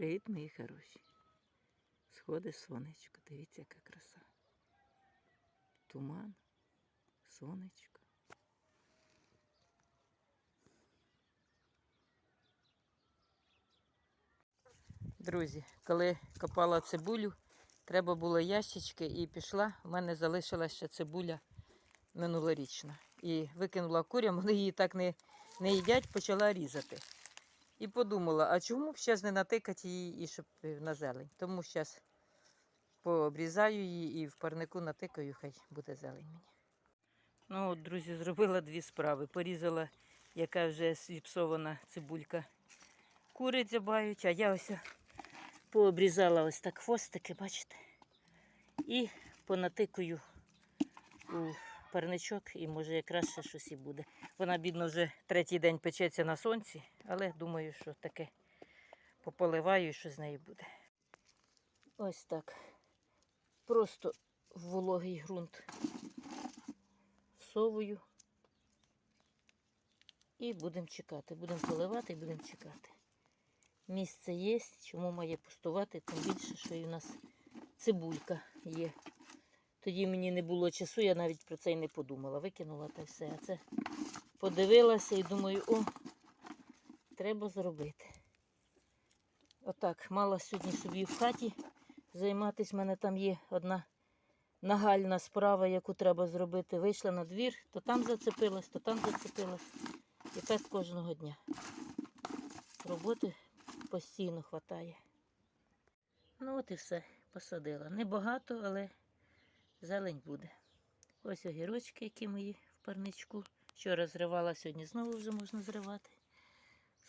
Привіт, мої хороші. Сходить сонечко, дивіться, яка краса. Туман, сонечко. Друзі, коли копала цибулю, треба було ящички і пішла. У мене залишилася ще цибуля минулорічна. І викинула курям, вони її так не, не їдять, почала різати. І подумала, а чому б зараз не натикати її і щоб е, на зелень? Тому зараз пообрізаю її і в парнику натикаю, хай буде зелень мені. Ну от, друзі, зробила дві справи. Порізала, яка вже зіпсована цибулька. Кури дзябають, а я ось пообрізала ось так хвостики, бачите? І понатикаю у парничок, і може якраз ще щось і буде. Вона, бідно, вже третій день печеться на сонці, але думаю, що таке пополиваю і що з нею буде. Ось так. Просто в вологий ґрунт всовую. І будемо чекати. Будемо поливати і будемо чекати. Місце є, чому має пустувати, тим більше, що і у нас цибулька є. Тоді мені не було часу, я навіть про це й не подумала. Викинула та все. А це подивилася і думаю, о, треба зробити. Отак, мала сьогодні собі в хаті займатися. У мене там є одна нагальна справа, яку треба зробити. Вийшла на двір, то там зацепилась, то там зацепилась. І так кожного дня. Роботи постійно вистачає. Ну от і все, посадила. Небагато, але зелень буде. Ось огірочки, які мої в парничку. Вчора зривала, сьогодні знову вже можна зривати.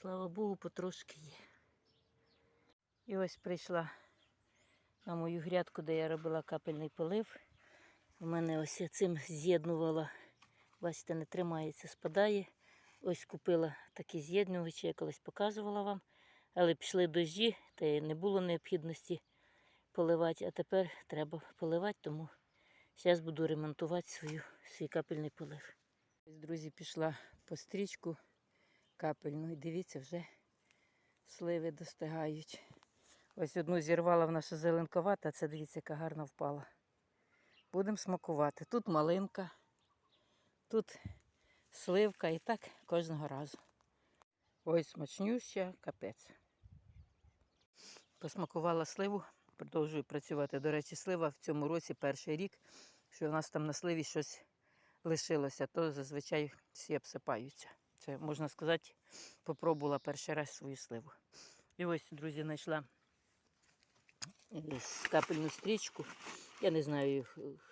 Слава Богу, потрошки є. І ось прийшла на мою грядку, де я робила капельний полив. У мене ось я цим з'єднувала. Бачите, не тримається, спадає. Ось купила такі з'єднувачі, я колись показувала вам. Але пішли дощі, та й не було необхідності поливати. А тепер треба поливати, тому зараз буду ремонтувати свою, свій капельний полив. Друзі, пішла по стрічку капельну і дивіться, вже сливи достигають. Ось одну зірвала вона ще зеленковата, а це дивіться, яка гарно впала. Будемо смакувати. Тут малинка, тут сливка і так кожного разу. Ось смачнюща, капець. Посмакувала сливу, продовжую працювати. До речі, слива в цьому році перший рік, що у нас там на сливі щось лишилося, то зазвичай всі обсипаються. Це, можна сказати, попробувала перший раз свою сливу. І ось, друзі, знайшла е, капельну стрічку. Я не знаю,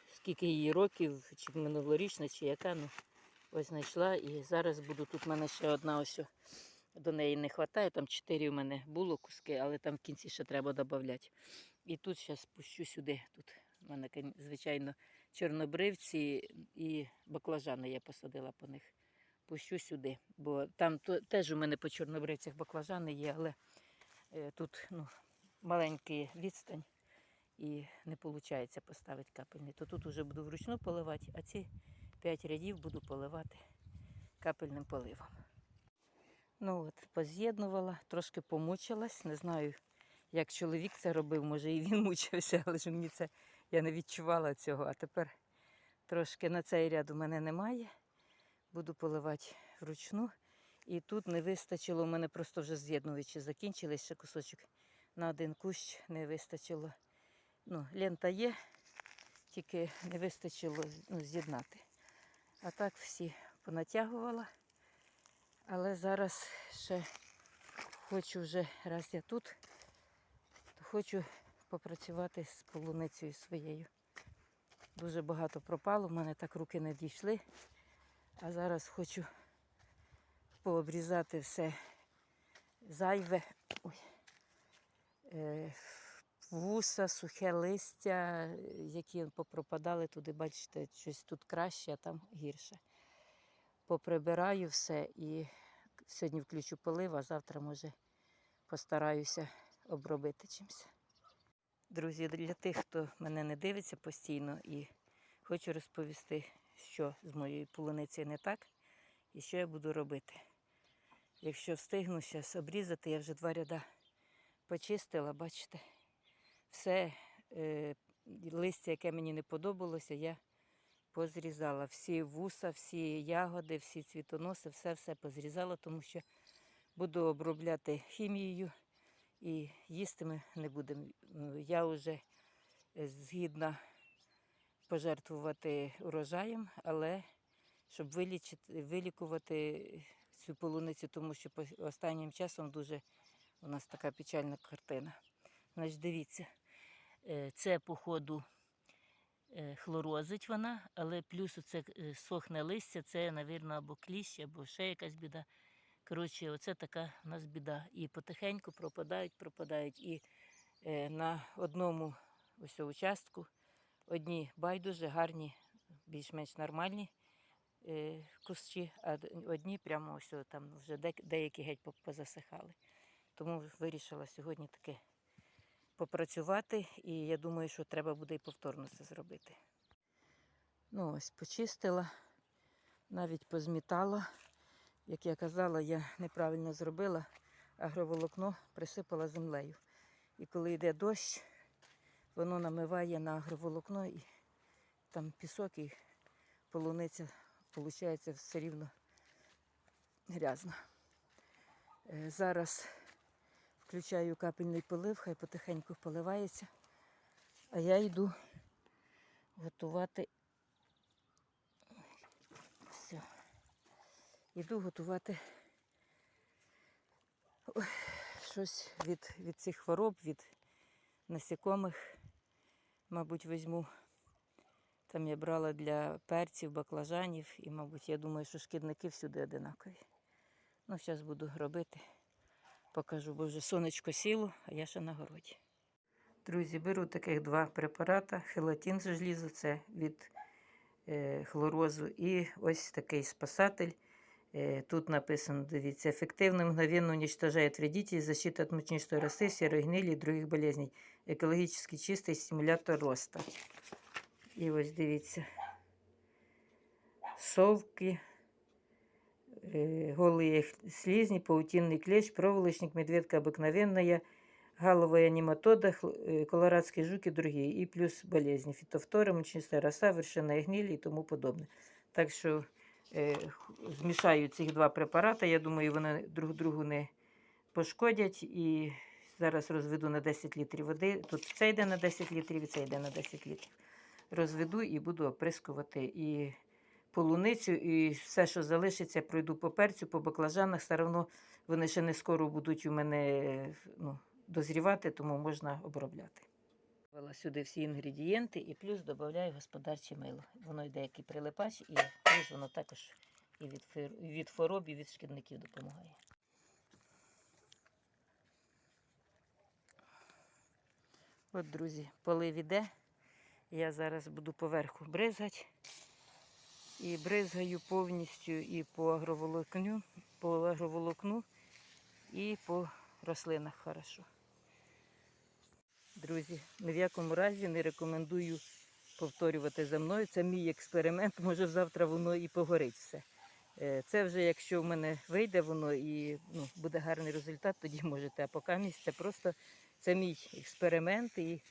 скільки її років, чи минулорічна, чи яка. Ну, ось знайшла. І зараз буду тут в мене ще одна ось. До неї не вистачає, там чотири у мене було куски, але там в кінці ще треба додати. І тут зараз пущу сюди. Тут у мене, звичайно, чорнобривці і баклажани я посадила по них. Пущу сюди, бо там теж у мене по чорнобривцях баклажани є, але е, тут ну, маленький відстань і не виходить поставити капельний. То тут вже буду вручну поливати, а ці 5 рядів буду поливати капельним поливом. Ну от, поз'єднувала, трошки помучилась. Не знаю, як чоловік це робив, може і він мучився, але ж мені це я не відчувала цього. А тепер трошки на цей ряд у мене немає. Буду поливати вручну. І тут не вистачило, у мене просто вже з'єднувачі закінчились, ще кусочок на один кущ не вистачило. Ну, лента є, тільки не вистачило ну, з'єднати. А так всі понатягувала. Але зараз ще хочу вже, раз я тут, хочу попрацювати з полуницею своєю. Дуже багато пропало, в мене так руки не дійшли. А зараз хочу пообрізати все зайве. Ой. Е, вуса, сухе листя, які попропадали туди, бачите, щось тут краще, а там гірше поприбираю все і сьогодні включу полив, а завтра, може, постараюся обробити чимось. Друзі, для тих, хто мене не дивиться постійно, і хочу розповісти, що з моєю полуницею не так і що я буду робити. Якщо встигну зараз обрізати, я вже два ряда почистила, бачите, все е, листя, яке мені не подобалося, я позрізала. Всі вуса, всі ягоди, всі цвітоноси, все-все позрізала, тому що буду обробляти хімією і їсти ми не будемо. Я вже е, згідна пожертвувати урожаєм, але щоб вилічити, вилікувати цю полуницю, тому що останнім часом дуже у нас така печальна картина. Значить, дивіться, е, це по ходу е, хлорозить вона, але плюс оце е, сохне листя, це, мабуть, або кліщ, або ще якась біда. Коротше, оце така у нас біда. І потихеньку пропадають, пропадають. І е, на одному ось участку одні байдуже, гарні, більш-менш нормальні е, кущі, а одні прямо ось там вже деякі геть позасихали. Тому вирішила сьогодні таке попрацювати, і я думаю, що треба буде і повторно це зробити. Ну ось почистила, навіть позмітала. Як я казала, я неправильно зробила, агроволокно присипала землею. І коли йде дощ, воно намиває на агроволокно і там пісок і полуниця, виходить, все рівно грязна. Е, Зараз включаю капельний полив, хай потихеньку поливається. А я йду готувати. Йду готувати щось від, від цих хвороб, від насікомих. Мабуть, візьму. Там я брала для перців, баклажанів і, мабуть, я думаю, що шкідники всюди одинакові. Ну, зараз буду робити. Покажу, бо вже сонечко сіло, а я ще на городі. Друзі, беру таких два препарати. Хелатин з желізу, це від е, хлорозу. І ось такий спасатель. Е, тут написано, дивіться, ефективно мгновенно уничтожает вредителей, защита от мучнистой росы, серой гнили и других болезней. Екологічно чистий стимулятор роста. І ось дивіться. Совки, э, голые х- слизни, паутинный клещ, проволочник, медведка обыкновенная, галовая нематода, хл- э, колорадские жуки, другие. И плюс болезни, фитофторы, мучнистая роса, вершинная гниль і тому подобне. Так що е, х- змішаю ці два препарати. Я думаю, вони друг другу не пошкодять. І зараз розведу на 10 літрів води. Тут це йде на 10 літрів, і це йде на 10 літрів. Розведу і буду оприскувати і полуницю, і все, що залишиться, пройду по перцю, по баклажанах. Все одно вони ще не скоро будуть у мене е, ну, дозрівати, тому можна обробляти. Вела сюди всі інгредієнти і плюс додаю господарче мило. Воно йде як і прилипач, і плюс воно також і від, від хвороб, і від шкідників допомагає. От, друзі, полив іде. Я зараз буду поверху бризгати. І бризгаю повністю і по агроволокну, по агроволокну, і по рослинах хорошо. Друзі, ні в якому разі не рекомендую повторювати за мною. Це мій експеримент. Може завтра воно і погорить все. Е, Це вже якщо в мене вийде воно і ну, буде гарний результат, тоді можете. А поки це просто це мій експеримент. І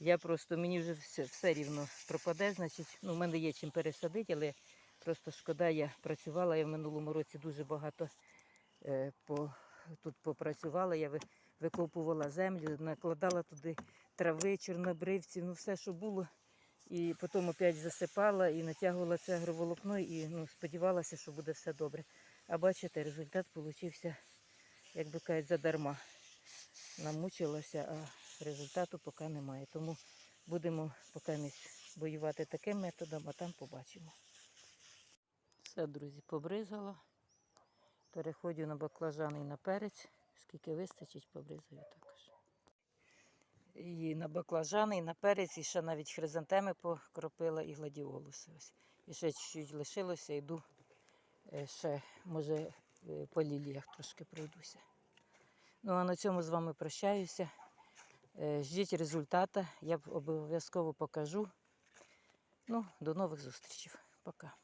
я просто мені вже все, все рівно пропаде. Значить, ну, в мене є чим пересадити, але просто шкода, я працювала. Я в минулому році дуже багато е, по, тут попрацювала. Я викопувала землю, накладала туди трави, чорнобривців, ну все, що було. І потім опять засипала і натягувала це агроволокно і ну, сподівалася, що буде все добре. А бачите, результат получився, як би кажуть, задарма. Намучилася, а результату поки немає. Тому будемо поки воювати таким методом, а там побачимо. Все, друзі, побризала. Переходжу на баклажани і на перець. Скільки вистачить, побризаю також. І на баклажани, і на перець, і ще навіть хризантеми покропила, і гладіолуси. Ось. І ще чуть-чуть лишилося, йду е, ще, може, е, по ліліях трошки пройдуся. Ну а на цьому з вами прощаюся. Е, Ждіть результата, я обов'язково покажу. Ну, до нових зустрічей. Пока.